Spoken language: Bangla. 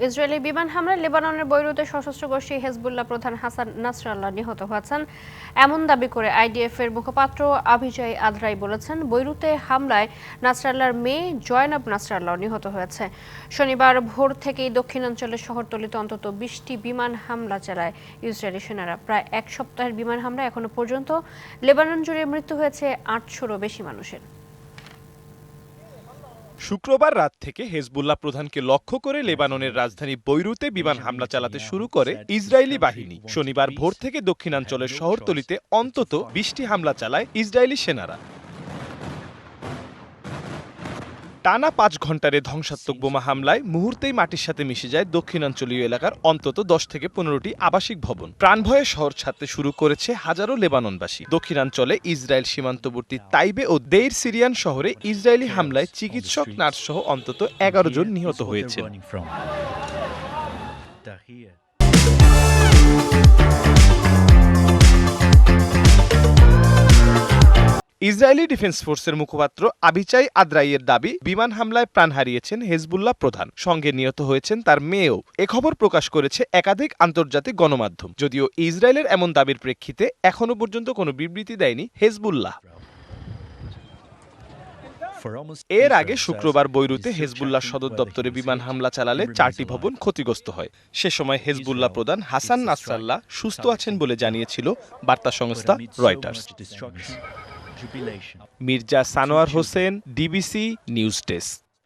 ইসরায়েলি বিমান হামলায় লেবাননের বৈরুতে সশস্ত্র গোষ্ঠী হেজবুল্লাহ প্রধান হাসান নাসরাল্লাহ নিহত হয়েছেন। এমন দাবি করে আইডিএফ এর মুখপাত্র আভিজয় আদ্রাই বলেছেন, বৈরুতে হামলায় নাসরাল্লাহর মেয়ে জয়নাব নাসরাল্লাহ নিহত হয়েছে। শনিবার ভোর থেকেই দক্ষিণাঞ্চলের শহরতলিতে অন্তত বিশটি বিমান হামলা চালায় ইসরায়েলি সেনারা। প্রায় এক সপ্তাহের বিমান হামলা এখনও পর্যন্ত লেবানন জুড়ে মৃত্যু হয়েছে আটশোরও বেশি মানুষের। শুক্রবার রাত থেকে হেজবুল্লাহ প্রধানকে লক্ষ্য করে লেবাননের রাজধানী বৈরুতে বিমান হামলা চালাতে শুরু করে ইসরায়েলি বাহিনী। শনিবার ভোর থেকে দক্ষিণাঞ্চলের শহরতলিতে অন্তত বিশটি হামলা চালায় ইসরায়েলি সেনারা। টানা পাঁচ ঘণ্টার এ ধ্বংসাত্মক বোমা হামলায় মুহূর্তেই মাটির সাথে মিশে যায় দক্ষিণাঞ্চলীয় এলাকার অন্তত দশ থেকে পনেরোটি আবাসিক ভবন। প্রাণভয়ে শহর ছাড়তে শুরু করেছে হাজারো লেবাননবাসী। দক্ষিণাঞ্চলে ইসরায়েল সীমান্তবর্তী তাইবে ও দেইর সিরিয়ান শহরে ইসরায়েলি হামলায় চিকিৎসক নার্স সহ অন্তত এগারো জন নিহত হয়েছেন। ইসরায়েলি ডিফেন্স ফোর্সের মুখপাত্র আবিচাই আদ্রাইয়ের দাবি, বিমান হামলায় প্রাণ হারিয়েছেন হেজবুল্লাহ প্রধান। সঙ্গে নিহত হয়েছেন তার মেয়েও। এ খবর প্রকাশ করেছে একাধিক আন্তর্জাতিক গণমাধ্যম। যদিও ইসরায়েলের এমন দাবির প্রেক্ষিতে এখনও পর্যন্ত কোনো বিবৃতি দেয়নি হেজবুল্লাহ। এর আগে শুক্রবার বৈরুতে হেজবুল্লাহ সদর দপ্তরে বিমান হামলা চালালে চারটি ভবন ক্ষতিগ্রস্ত হয়। সে সময় হেজবুল্লাহ প্রধান হাসান নাসরাল্লাহ সুস্থ আছেন বলে জানিয়েছিল বার্তা সংস্থা Reuters. Mirza Sanowar Hossain DBC news desk.